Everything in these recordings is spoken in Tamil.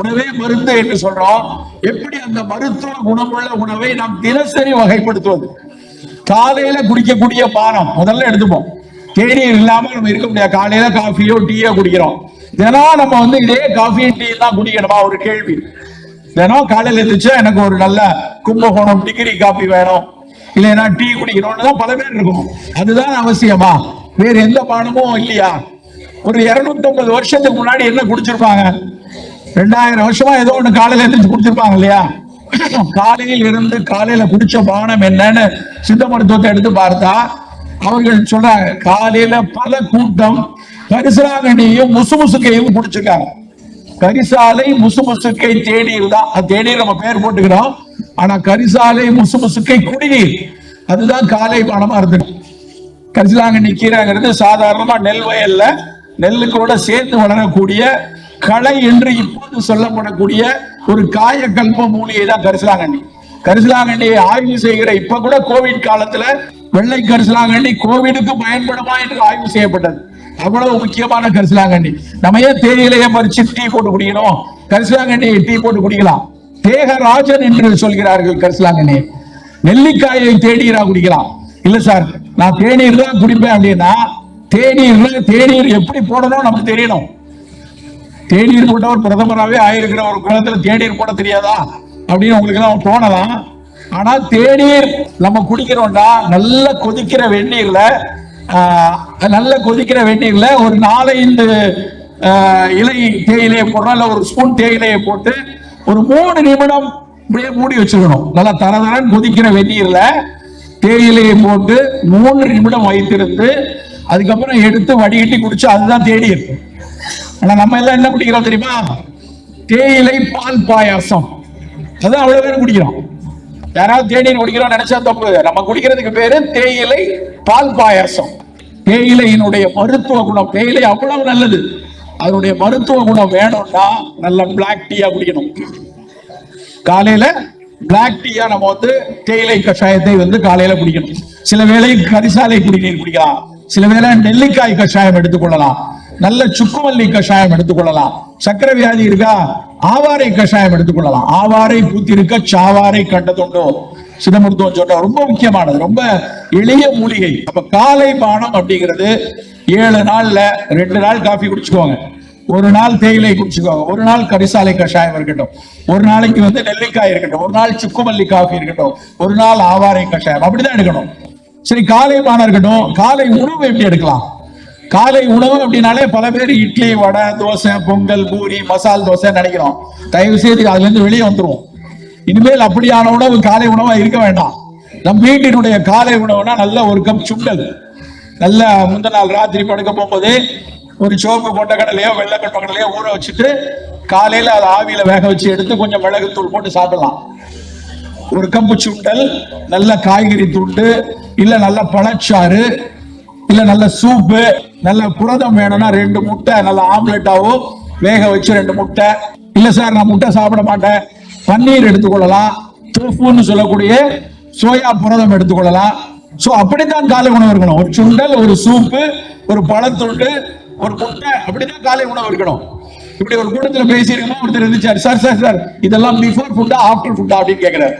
உணவே மருந்து என்று சொல்றோம். எப்படி அந்த மருத்துவ குணமுள்ள உணவை நாம் தினசரி வகைப்படுத்துவது? காலையில குடிக்கக்கூடிய பானம் முதல்ல எடுத்துப்போம். தேநீர் இல்லாம நம்ம இருக்க முடியாது. காலையில காஃபியோ டீயோ குடிக்கிறோம். தினம் நம்ம வந்து இதே காஃபி டீ தான் குடிக்கணுமா? ஒரு கேள்வி. தினம் காலையில எழுந்துச்சா எனக்கு ஒரு நல்ல கும்பகோணம் டிகிரி காஃபி வேணும். இல்லைன்னா டீ குடிக்கணும்னு தான் பல பேர் இருக்கும். அதுதான் அவசியமா? வேற எந்த பானமும் இல்லையா? ஒரு 250 வருஷத்துக்கு முன்னாடி என்ன குடிச்சிருப்பாங்க? ரெண்டாயிரம் வருஷமா ஏதோ ஒண்ணு காலையில எழுந்திரிச்சு குடிச்சிருப்பாங்க இல்லையா? காலையில் இருந்து காலையில குடிச்ச பானம் என்னன்னு சித்த மருத்துவத்தை எடுத்து பார்த்தா அவர்கள் சொல்றாங்க காலையில பல கூட்டம் கரிசலாங்கண்ணியும் முசுமுசுக்கையும் குடிச்சிருக்காங்க. கரிசாலை முசுமுசுக்கை தேநீர் தான். அது தேநீர் நம்ம பேர் போட்டுக்கிறோம். ஆனா கரிசாலை முசுமுசுக்கை குடிநீர். அதுதான் காலை பானமா இருந்தது. கரிசலாங்கண்ணி கீரைங்கிறது சாதாரணமா நெல் வயல்ல நெல்லுக்கூட சேர்ந்து வளரக்கூடிய களை என்று இப்போது சொல்லப்படக்கூடிய ஒரு காயக்கல்ப மூலிகை தான் கரிசலாங்கண்ணி. கரிசலாங்கண்ணியை ஆய்வு செய்கிற இப்ப கூட கோவிட் காலத்துல வெள்ளை கரிசலாங்கண்ணி கோவிடுக்கு பயன்படுமா என்று ஆய்வு செய்யப்பட்டது. அவ்வளவு முக்கியமான கரிசலாங்கண்ணி. நம்ம ஏன் தேயிலையை மறிச்சு டீ போட்டு குடிக்கணும்? கரிசலாங்கண்ணியை டீ போட்டு குடிக்கலாம். தேகராஜன் என்று சொல்கிறார்கள் கரிசலாங்கண்ணி நெல்லிக்காயை தேநீரா குடிக்கலாம். இல்ல சார் நான் தேநீர் தான் குடிப்பேன் அப்படின்னா தேநீர்ல தேநீர் எப்படி போடணும்? நமக்கு தெரியணும். தேநீர் போட்டவர் பிரதமராகவே ஆயிருக்கிற ஒரு காலத்துல தேநீர் போட தெரியாதா? அப்படின்னு உங்களுக்கு எல்லாம் தோணலாம். ஆனா தேநீர் நம்ம குடிக்கிறோம்னா நல்ல கொதிக்கிற வெந்நீர்ல நல்ல கொதிக்கிற வெந்நீர்ல ஒரு நாலஞ்சு இலை தேயிலையை போடுறோம் இல்ல ஒரு ஸ்பூன் தேயிலையை போட்டு ஒரு மூணு நிமிடம் அப்படியே மூடி வச்சுக்கணும். நல்லா தரதரன் கொதிக்கிற வெந்நீர்ல தேயிலையை போட்டு மூன்று நிமிடம் வைத்திருந்து அதுக்கப்புறம் எடுத்து வடிகட்டி குடிச்சு அதுதான் தேநீர். ஆனா நம்ம எல்லாம் என்ன குடிக்கிறோம் தெரியுமா? தேயிலை பால் பாயாசம். அதான் அவ்வளவு பேர் குடிக்கிறோம். யாராவது தேநீர் குடிக்கிறோம் நினைச்சா தப்பு நம்ம குடிக்கிறதுக்கு பேரு தேயிலை பால் பாயாசம். தேயிலையினுடைய மருத்துவ குணம். தேயிலை அவ்வளவு நல்லது. அதனுடைய மருத்துவ குணம் வேணும்னா நல்ல பிளாக் டீயா குடிக்கணும். காலையில பிளாக் டீயா நம்ம வந்து தேயிலை கஷாயத்தை வந்து காலையில குடிக்கணும். சில வேளை கரிசாலை குடிநீர் குடிக்கலாம். சில வேளை நெல்லிக்காய் கஷாயம் எடுத்துக்கொள்ளலாம் நல்ல சுக்குமல்லி கஷாயம் எடுத்துக்கொள்ளலாம். சக்கரை வியாதி இருக்கா? ஆவாரை கஷாயம் எடுத்துக்கொள்ளலாம். ஆவாரை பூத்திருக்க சாவாரை கண்டதுண்டோ? சித்த மருத்துவம் சொன்ன ரொம்ப முக்கியமானது. ரொம்ப எளிய மூலிகை. அப்ப காலை பானம் அப்படிங்கிறது ஏழு நாள்ல ரெண்டு நாள் காஃபி குடிச்சுக்கோங்க. ஒரு நாள் தேயிலை குடிச்சுக்கோங்க. ஒரு நாள் கரிசாலை கஷாயம் இருக்கட்டும். ஒரு நாளைக்கு வந்து நெல்லிக்காய் இருக்கட்டும். ஒரு நாள் சுக்குமல்லி காஃபி இருக்கட்டும். ஒரு நாள் ஆவாரை கஷாயம். அப்படிதான் எடுக்கணும். சரி காலை பானம் இருக்கட்டும். காலை உணவு எப்படி எடுக்கலாம்? காலை உணவு அப்படின்னாலே பல பேர் இட்லி வடை தோசை பொங்கல் பூரி மசால் தோசை நினைக்கிறோம். தயவு செய்து அதுல இருந்து வெளியே வந்துருவோம் இனிமேல் அப்படியான உணவு காலை உணவா இருக்க வேண்டாம். நம் வீட்டினுடைய காலை உணவுனா நல்ல ஒரு கப் சுண்டல். நல்ல முந்த நாள் ராத்திரி படுக்க போகும்போது ஒரு சோப்பு கொண்ட கடலையோ வெள்ளக்கட்ட கடலையோ ஊற வச்சுட்டு காலையில அதை ஆவியில வேக வச்சு எடுத்து கொஞ்சம் மிளகுத்தூள் போட்டு சாப்பிடலாம். ஒரு கம்பு சுண்டல் நல்ல காய்கறி துண்டு இல்ல நல்ல பழச்சாறு இல்ல நல்ல சூப்பு நல்ல புரதம் வேணும்னா ரெண்டு முட்டை நல்ல ஆம்லெட்டாவோ வேக வச்சு ரெண்டு முட்டை. இல்ல சார் நான் முட்டை சாப்பிட மாட்டேன். பன்னீர் எடுத்துக்கொள்ளலாம். தோஃபுன்னு சொல்லக்கூடிய சோயா புரதம் எடுத்துக்கொள்ளலாம். சோ அப்படித்தான் காலை உணவு இருக்கணும். ஒரு சுண்டல் ஒரு சூப்பு ஒரு பழத்துண்டு ஒரு முட்டை அப்படிதான் காலை உணவு இருக்கணும். இப்படி ஒரு கூட்டத்துல பேசியிருக்கோம் ஒருத்தர் இருந்துச்சார் சார் சார் சார் இதெல்லாம் பிஃபோர் ஃபுட்டா ஆஃப்டர் ஃபுட்டா அப்படின்னு கேக்குறாரு.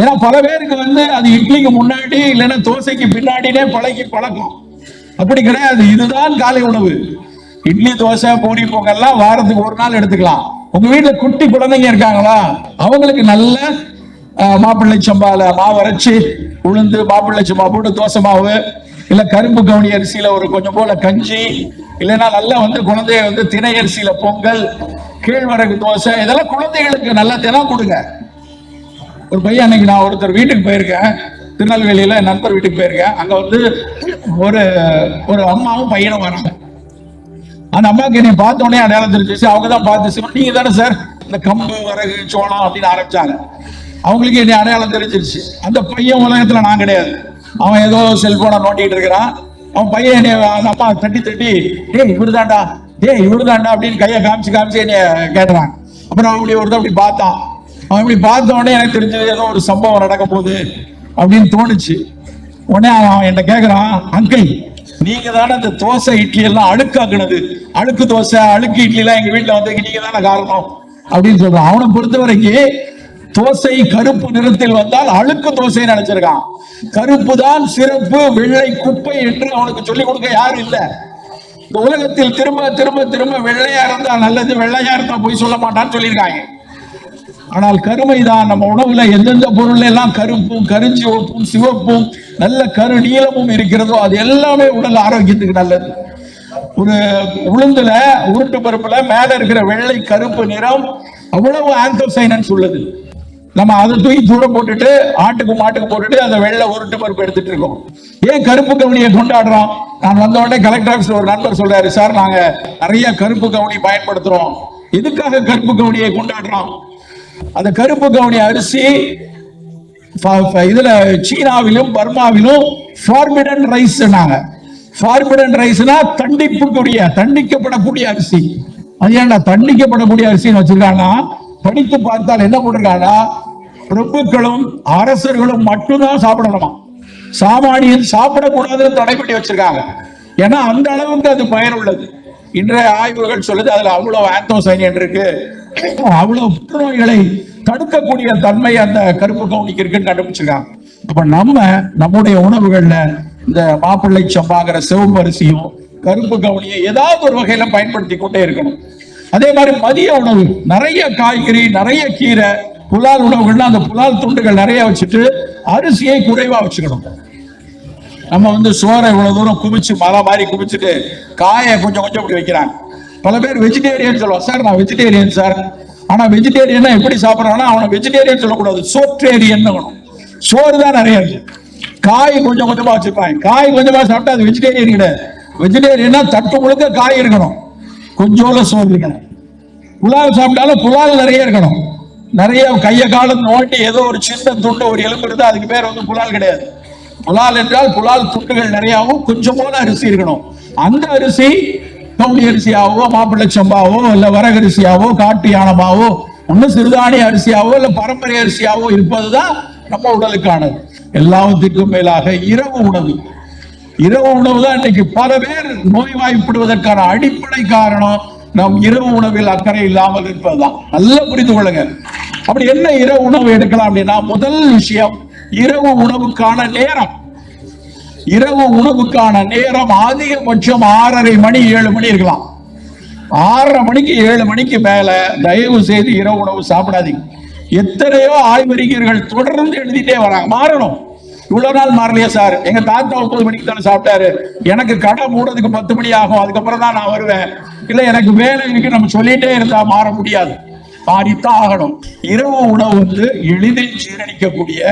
ஏன்னா பல பேருக்கு வந்து அது இட்லிக்கு முன்னாடி இல்லைன்னா தோசைக்கு பின்னாடினே பழகி பழக்கம். அப்படி கிடையாது. இதுதான் காலை உணவு. இட்லி தோசை பூரி பொங்கல்லாம் வாரத்துக்கு ஒரு நாள் எடுத்துக்கலாம். உங்க வீட்டுல குட்டி குழந்தைங்க இருக்காங்களா? அவங்களுக்கு நல்ல மாப்பிள்ளை சம்பால மாவு அரைச்சி உளுந்து மாப்பிள்ளை சம்பா போட்டு தோசை மாவு இல்ல கரும்பு கவுனி அரிசியில ஒரு கொஞ்சம் போல கஞ்சி இல்லைன்னா நல்லா வந்து குழந்தைய வந்து திணை அரிசியில பொங்கல் கேழ்வரகு தோசை இதெல்லாம் குழந்தைகளுக்கு நல்லா தினம் கொடுங்க. ஒரு பையன் அன்னைக்கு நான் ஒருத்தர் வீட்டுக்கு போயிருக்கேன். திருநெல்வேலியில நண்பர் வீட்டுக்கு போயிருக்கேன். அங்க வந்து ஒரு ஒரு அம்மாவும் பையனும் வராங்க. அந்த அம்மாவுக்கு என்னை பார்த்த உடனே அடையாளம் தெரிஞ்சிச்சு. அவங்க தான் பார்த்து "சிவன், நீங்க தானே சார்? இந்த கம்பு வரகு சோளம் அப்படின்னு ஆரம்பிச்சாங்க. அவங்களுக்கு என்னை அடையாளம் தெரிஞ்சிருச்சு. அந்த பையன் உலகத்துல நான் கிடையாது. அவன் ஏதோ செல்போனை நோண்டிட்டு இருக்கிறான். அவன் பையன் என்னை அந்த அம்மா தட்டி தட்டி டேய் இவருதான்டா. டேய் இவருதான்டா அப்படின்னு கையை காமிச்சு காமிச்சு என்னைய கேட்டுறான் அப்புறம் அவன் இப்படி ஒருத்தன் அப்படி பார்த்தான். அவன் இப்படி பார்த்த உடனே எனக்கு தெரிஞ்சது ஏதோ ஒரு சம்பவம் நடக்க போகுது அப்படின்னு தோணுச்சு. உடனே அவன் என்கிட்ட கேட்குறான் அங்கிள் நீங்க தானே அந்த தோசை இட்லி எல்லாம் அழுக்காக்குனது. அழுக்கு தோசை அழுக்கு இட்லி எல்லாம் எங்க வீட்டுல வந்ததுக்கு நீங்க தானே காரணம்? அப்படின்னு சொல்றான். அவனை பொறுத்த வரைக்கும் தோசை கருப்பு நிறத்தில் வந்தால் அழுக்கு தோசை நினைச்சிருக்கான். கருப்பு தான் சிறப்பு வெள்ளை குப்பை என்று அவனுக்கு சொல்லிக் கொடுக்க யாரும் இல்லை. இந்த உலகத்தில் திரும்ப திரும்ப திரும்ப வெள்ளையா இருந்தா நல்லது வெள்ளையா இருந்தா போய் சொல்ல மாட்டான்னு சொல்லியிருக்காங்க. ஆனால் கருமை தான் நம்ம உணவுல எந்தெந்த பொருள் எல்லாம் கருப்பும் கருஞ்சிவப்பும் சிவப்பும் நல்ல கரு நீளமும் இருக்கிறதோ அது எல்லாமே உடல் ஆரோக்கியத்துக்கு நல்லது. ஒரு உளுந்துல உருட்டு பருப்புல மேல இருக்கிற வெள்ளை கருப்பு நிறம் அவ்வளவு ஆந்தோசைனன்ஸ் உள்ளது. நம்ம அதை தூக்கி தூரம் போட்டுட்டு ஆட்டுக்கு மாட்டுக்கு போட்டுட்டு அந்த வெள்ளை உருட்டு பருப்பு எடுத்துட்டு இருக்கோம். ஏன் கருப்பு கவுனியை கொண்டாடுறோம்? நான் வந்த உடனே கலெக்டர் ஆஃபீஸ்ல ஒரு நண்பர் சொல்றாரு சார் நாங்க நிறைய கருப்பு கவுனி பயன்படுத்துறோம். எதுக்காக கருப்பு கவுனியை கொண்டாடுறோம்? அந்த கருப்பு கவுனி அரிசி இதுல சீனாவிலும் பர்மாவிலும் ஃபார்மிடன் ரைஸ் ஃபார்மிடன் ரைஸ்னா தண்டிப்புக்குரிய தண்டிக்கப்படக்கூடிய அரிசி. அது ஏன்டா தண்டிக்கப்படக்கூடிய அரிசின்னு வச்சிருக்காங்கன்னா படித்து பார்த்தால் என்ன போட்டிருக்காங்கன்னா பிரபுக்களும் அரசர்களும் மட்டும்தான் சாப்பிடணுமா? சாமானியன் சாப்பிடக்கூடாதுன்னு தடை பண்ணி வச்சிருக்காங்க. ஏன்னா அந்த அளவுக்கு அது பயனுள்ளது. இன்றைய ஆய்வுகள் சொல்லுது அதுல அவ்வளவு ஆந்தோசைன் இருக்கு. அவ்வளவு புற்றுநோய்களை தடுக்கக்கூடிய தன்மை அந்த கருப்பு கவுனிக்கு இருக்குன்னு கண்டுபிடிச்சிருக்காங்க. அப்ப நம்ம நம்முடைய உணவுகள்ல இந்த மாப்பிள்ளை சம்பாங்கிற சிவப்பு அரிசியும் கருப்பு கவுனியும் ஏதாவது ஒரு வகையில பயன்படுத்தி கொண்டே இருக்கணும். அதே மாதிரி மதிய உணவு நிறைய காய்கறி நிறைய கீரை புலால் உணவுகள்னா அந்த புலால் துண்டுகள் நிறைய வச்சுட்டு அரிசியை குறைவா வச்சுக்கணும். நம்ம வந்து சோறை இவ்வளவு தூரம் குவிச்சு மலை மாதிரி குவிச்சுட்டு காயை கொஞ்சம் கொஞ்சம் இப்படி வைக்கிறாங்க. பல பேர் வெஜிடேரியன் சொல்லுவா சார் நான் வெஜிடேரியன் சார். ஆனா வெஜிடேரியனா எப்படி சாப்பிடறானா அவனை வெஜிடேரியன் சொல்லக்கூடாது. சோற்றேரியன் சோறு தான் நிறைய இருக்கு. காய் கொஞ்சம் கொஞ்சமா வச்சிருப்பாங்க காய் கொஞ்சமா சாப்பிட்டா அது வெஜிடேரியன் கிடையாது. வெஜிடேரியனா தட்டு முழுக்க காய் இருக்கணும். கொஞ்சோல சோறு இருக்கணும். புலால் சாப்பிட்டாலும் புலால் நிறைய இருக்கணும். நிறைய கைய காலம் நோண்டி ஏதோ ஒரு சின்ன துண்டு ஒரு எலும்பு இருந்தால் அதுக்கு பேர் வந்து புலால் கிடையாது. புலால் என்றால் புலால் துண்டுகள் நிறையாவும் கொஞ்சமான அரிசி இருக்கணும். அந்த அரிசி கவுனி அரிசியாவோ மாப்பிள்ளை சம்பாவோ இல்ல வரகரிசியாவோ காட்டு யானமாவோ ஒன்னும் சிறுதானிய அரிசியாவோ இல்ல பரம்பரை அரிசியாவோ இருப்பதுதான் நம்ம உடலுக்கானது. எல்லாவற்றிற்கும் மேலாக இரவு உணவு. இரவு உணவு தான் இன்னைக்கு பல பேர் நோய்வாய்ப்படுவதற்கான அடிப்படை காரணம் நம் இரவு உணவில் அக்கறை இல்லாமல் இருப்பதுதான். நல்லா புரிந்து கொள்ளுங்க. அப்படி என்ன இரவு உணவு எடுக்கலாம் அப்படின்னா முதல் விஷயம் இரவு உணவுக்கான நேரம். இரவு உணவுக்கான நேரம் அதிகபட்சம் ஆறரை மணி ஏழு மணி இருக்கலாம். ஆறரை மணிக்கு ஏழு மணிக்கு மேல தயவு செய்து இரவு உணவு சாப்பிடாதீங்க. எத்தனையோ ஆய்வறிஞர்கள் தொடர்ந்து எழுதிட்டே வராங்க. மாறணும். இவ்வளவு நாள் மாறலையா சார். எங்க தாத்தா ஒன்பது மணிக்கு தானே சாப்பிட்டாரு. எனக்கு கடை மூடுறதுக்கு பத்து மணி ஆகும். அதுக்கப்புறம் தான் நான் வருவேன். இல்ல எனக்கு வேலை இருக்கு. நம்ம சொல்லிட்டே இருந்தா மாற முடியாது. மாறித்தான் ஆகணும். இரவு உணவு வந்து எளிதில் ஜீரணிக்கக்கூடிய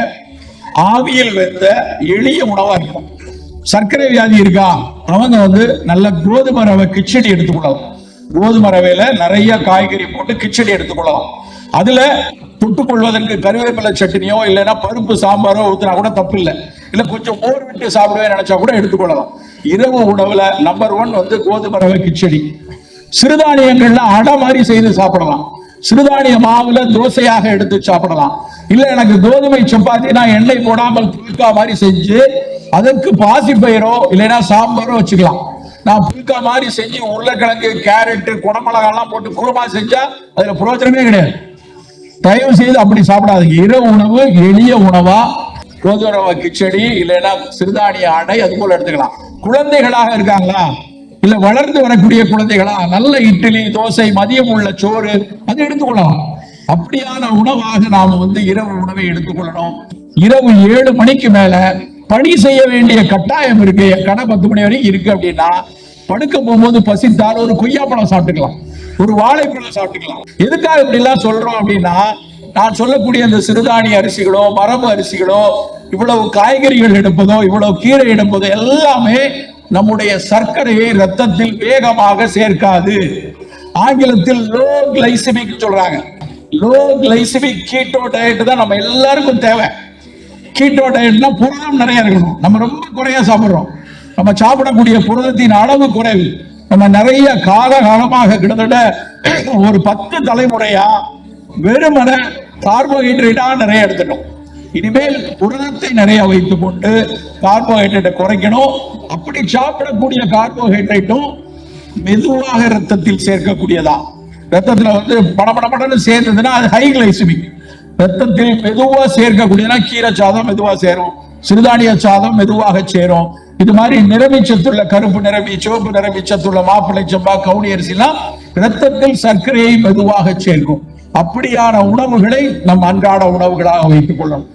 ஆவியில் வெந்த எளிய உணவா இருக்கும். சர்க்கரை வியாதி இருக்கா? அவங்க வந்து நல்ல கோதுமை ரவை கிச்சடி எடுத்துக்கொள்ளலாம். கோதுமை ரவையில நிறைய காய்கறி போட்டு கிச்சடி எடுத்துக்கொள்ளலாம். அதுல தொட்டுக்கொள்வதற்கு கருவேப்பிலை சட்னியோ இல்லைன்னா பருப்பு சாம்பாரோ ஊத்துனா கூட தப்பு இல்லை இல்ல கொஞ்சம் மோர் விட்டு சாப்பிடுவேன் நினைச்சா கூட எடுத்துக்கொள்ளலாம். இரவு உணவுல நம்பர் ஒன் வந்து கோதுமை ரவை கிச்சடி. சிறுதானியங்கள்ல அடை மாதிரி செய்து சாப்பிடலாம். சிறுதானிய மாவுல தோசையாக எடுத்து சாப்பிடலாம். இல்ல எனக்கு கோதுமை சப்பாத்தினா எண்ணெய் போடாமல் புழுக்கா மாதிரி செஞ்சு அதற்கு பாசி பயிரோ இல்லைன்னா சாம்பாரோ வச்சுக்கலாம். நான் புல்கா மாதிரி செஞ்சு உருளைக்கிழங்கு கேரட்டு குடமிளகாய் எல்லாம் போட்டு குருமா செஞ்சா அதுல பிரயோஜனமே கிடையாது. தயவு செய்து அப்படி சாப்பிடாதீங்க. இரவு உணவு எளிய உணவா? ரோஜரவ கிச்சடி இல்லைன்னா சிறுதானிய ஆடை அது போல எடுத்துக்கலாம். குழந்தைகளாக இருக்காங்களா? இல்ல வளர்ந்து வரக்கூடிய குழந்தைகளா? நல்ல இட்லி தோசை மதியம் உள்ள சோறு அது எடுத்துக்கொள்ளலாம். அப்படியான உணவாக நாம வந்து இரவு உணவை எடுத்துக்கொள்ளணும். இரவு ஏழு மணிக்கு மேல பணி செய்ய வேண்டிய கட்டாயம் இருக்கு. என் கடை பத்து மணி வரைக்கும் இருக்கு அப்படின்னா படுக்க போகும்போது பசித்தால் ஒரு கொய்யாப்பழம் சாப்பிட்டுக்கலாம். ஒரு வாழைப்பழம் சாப்பிட்டுக்கலாம். எதுக்காக இப்படி எல்லாம் சொல்றோம் அப்படின்னா நான் சொல்லக்கூடிய இந்த சிறுதானிய அரிசிகளோ மரபு அரிசிகளோ இவ்வளவு காய்கறிகள் எடுப்பதோ இவ்வளவு கீரை எடுப்பதோ எல்லாமே நம்முடைய சர்க்கரையை ரத்தத்தில் வேகமாக சேர்க்காது. ஆங்கிலத்தில் லோ கிளைசிமிக் சொல்றாங்க. லோ கிளைசிமிக் கீட்டோ டயட் தான் நம்ம எல்லாருக்கும் தேவை. கீட்டோ டயட்னா புரதம் நிறைய இருக்கணும். நம்ம ரொம்ப குறைய சாப்பிட்றோம். நம்ம சாப்பிடக்கூடிய புரதத்தின் அளவு குறைவு. நம்ம நிறைய கால காலமாக கிட்டத்தட்ட ஒரு பத்து தலைமுறையா வெறுமன கார்போஹைட்ரேட்டா நிறைய எடுத்துட்டோம். இனிமேல் புரதத்தை நிறைய வைத்துக் கொண்டு கார்போஹைட்ரேட்டை குறைக்கணும். அப்படி சாப்பிடக்கூடிய கார்போஹைட்ரேட்டும் மெதுவாக ரத்தத்தில் சேர்க்கக்கூடியதா. ரத்தத்துல வந்து படபடபடன்னு சேர்ந்ததுன்னா அது ஹை கிளைசிமிக் ரத்தத்தில் மெதுவா சேர்க்கக்கூடியனா கீரை சாதம் மெதுவா சேரும். சிறுதானிய சாதம் மெதுவாக சேரும். இது மாதிரி நிறமிச்சத்துள்ள கருப்பு நிறமி சிவப்பு நிறமிச்சத்துள்ள மாப்பிள்ளை சம்பா கவுனி அரிசிலாம் ரத்தத்தில் சர்க்கரையை மெதுவாக சேர்க்கும். அப்படியான உணவுகளை நம் அன்றாட உணவுகளாக வைத்துக் கொள்ளணும்.